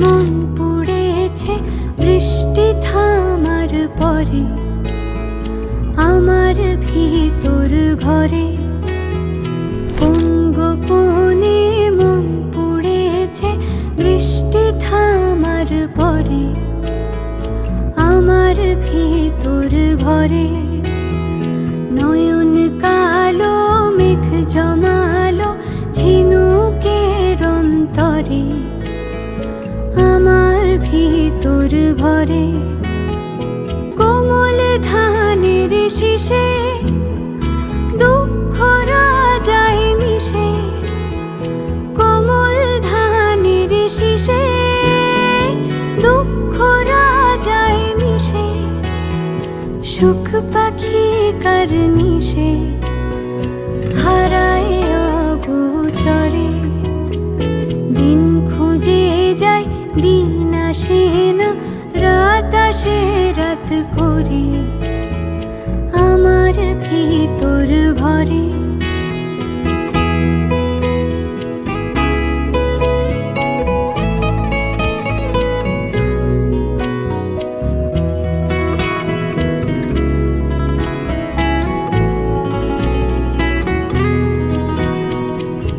মন পড়েছে, বৃষ্টি থামার পরে আমার ভিতর ঘরে। কোন গোপনে মন পড়েছে, বৃষ্টি থামার পরে আমার ভিতর ঘরে। নয়ন কালো, মেঘ জমালো ঝিনুকের অন্তরে। ঘরে কোমল ধানের শীষে, দুঃখ রাজায় মিশে, কোমল ধানের শীষে, দুঃখ রাজায় মিশে, সুখ পাখি হারায় অগোচরে। দিন খুঁজে যায়, দিন আসে না রাত আসে রাত করি আমার ভিতর ঘরে।